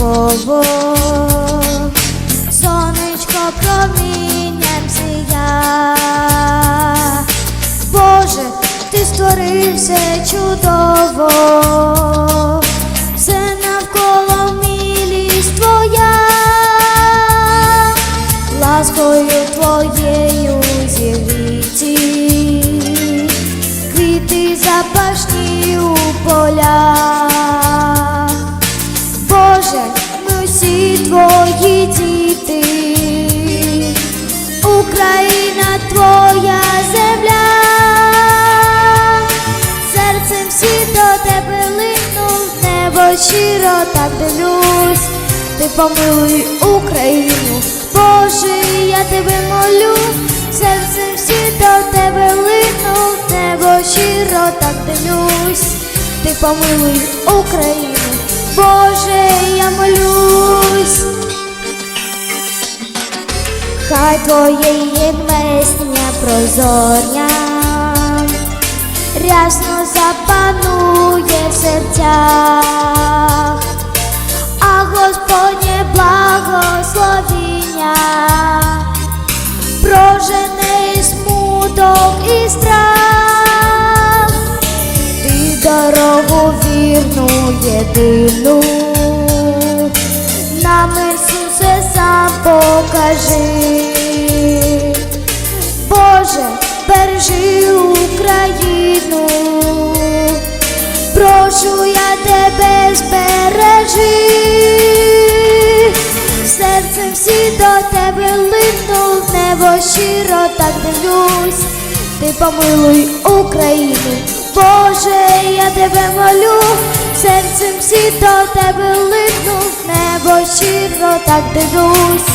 коло, сонечко промінням сія, Боже, ти створився чудово. Діти, Україна твоя земля, серцем всі до тебе лину, небо щиро так дивлюсь, ти помилуй Україну, Боже, я тебе молю, серцем всі до тебе лину, небо щиро так дивлюсь, ти помилуй Україну. Боже, я молюсь, хай твоє єдмесня прозорня, рясно запанує в серцях, а Господнє благословіння прожене смуток і страх. Ти дорогу вірну єдину, нам Ісусе сам покажи, дивлюсь, ти помилуй Україну, Боже, я тебе молю, серцем всі до тебе лину, небо щиро так дивлюсь,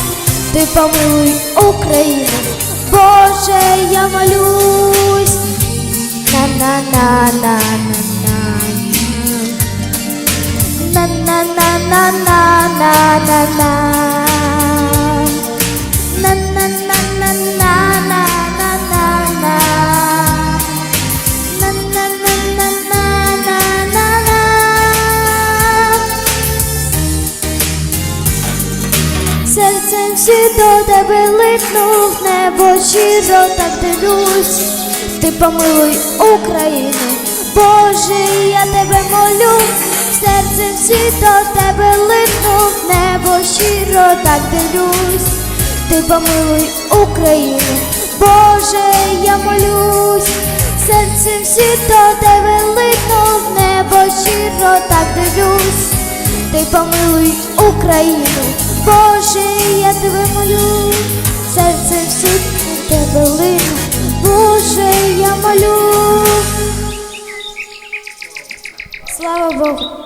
ти помилуй Україну, Боже, я молюсь, на на на на на на на на на на на на на на Всі до тебе липну, в небо щиро так дивлюсь, ти помилуй Україну, Боже, я тебе молю, серцем всі до тебе липну, в небо щиро так дивлюсь, ти помилуй Україну, Боже, я молюсь, серцем всі до тебе липну, в небо щиро так дивлюсь, ти помилуй Україну, Боже, я eu vou